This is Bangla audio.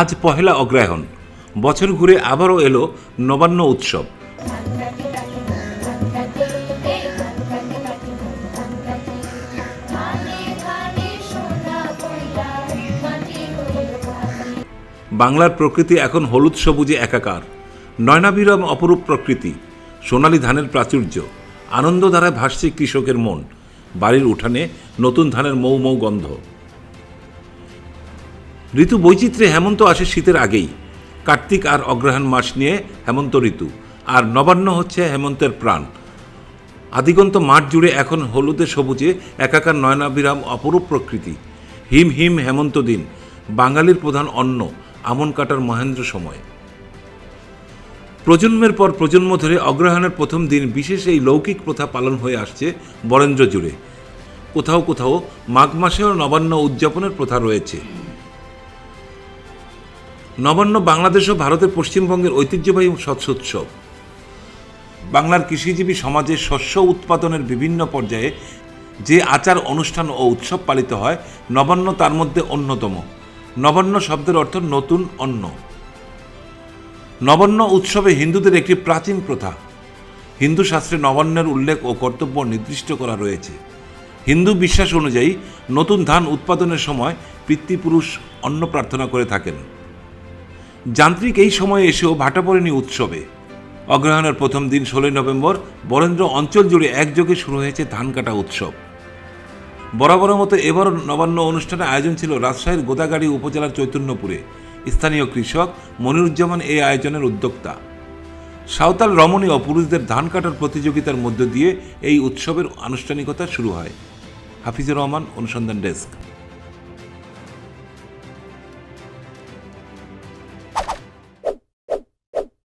আজ পহেলা অগ্রহায়ণ। বছর ঘুরে আবারও এলো নবান্ন উৎসব। বাংলার প্রকৃতি এখন হলুদ সবুজে একাকার। নয়নাবিরম অপরূপ প্রকৃতি, সোনালী ধানের প্রাচুর্য আনন্দধারায় ভাসছে কৃষকের মন, বাড়ির উঠানে নতুন ধানের মৌ মৌ গন্ধ। ঋতু বৈচিত্র্যে হেমন্ত আসে শীতের আগেই। কার্তিক আর অগ্রহায়ণ মাস নিয়ে হেমন্ত ঋতু, আর নবান্ন হচ্ছে হেমন্তের প্রাণ। আদিগন্ত মাঠ জুড়ে এখন হলুদে সবুজে একাকার নয়নাবিরাম অপরূপ প্রকৃতি। হিম হিম হেমন্ত দিন, বাঙালির প্রধান অন্ন, আমন কাটার মহেন্দ্র সময়। প্রজন্মের পর প্রজন্ম ধরে অগ্রহায়ণের প্রথম দিন বিশেষ এই লৌকিক প্রথা পালন হয়ে আসছে বরেন্দ্র জুড়ে। কোথাও কোথাও মাঘ মাসেও নবান্ন উদযাপনের প্রথা রয়েছে। নবান্ন বাংলাদেশ ও ভারতের পশ্চিমবঙ্গের ঐতিহ্যবাহী শস্যোৎসব বাংলার কৃষিজীবী সমাজে শস্য উৎপাদনের বিভিন্ন পর্যায়ে যে আচার, অনুষ্ঠান ও উৎসব পালিত হয়, নবান্ন তার মধ্যে অন্যতম। নবান্ন শব্দের অর্থ নতুন, অন্ন। নবান্ন উৎসবে হিন্দুদের একটি প্রাচীন প্রথা। হিন্দু শাস্ত্রে নবান্নের উল্লেখ ও কর্তব্য নির্দিষ্ট করা রয়েছে। হিন্দু বিশ্বাস অনুযায়ী নতুন ধান উৎপাদনের সময় পিতৃপুরুষ অন্ন প্রার্থনা করে থাকেন। যান্ত্রিক এই সময়ে এসেও ভাটা পড়েনি উৎসবে। অগ্রহায়ণের প্রথম দিন ষোলোই নভেম্বর বরেন্দ্র অঞ্চল জুড়ে একযোগে শুরু হয়েছে ধান কাটা উৎসব। বরাবরের মতো এবারও নবান্ন অনুষ্ঠানে আয়োজন ছিল রাজশাহীর গোদাগাড়ি উপজেলার চৈতন্যপুরে। স্থানীয় কৃষক মনিরুজ্জামান এই আয়োজনের উদ্যোক্তা। সাঁওতাল রমণী ও পুরুষদের ধান কাটার প্রতিযোগিতার মধ্য দিয়ে এই উৎসবের আনুষ্ঠানিকতা শুরু হয়। হাফিজুর রহমান, অনুসন্ধান ডেস্ক।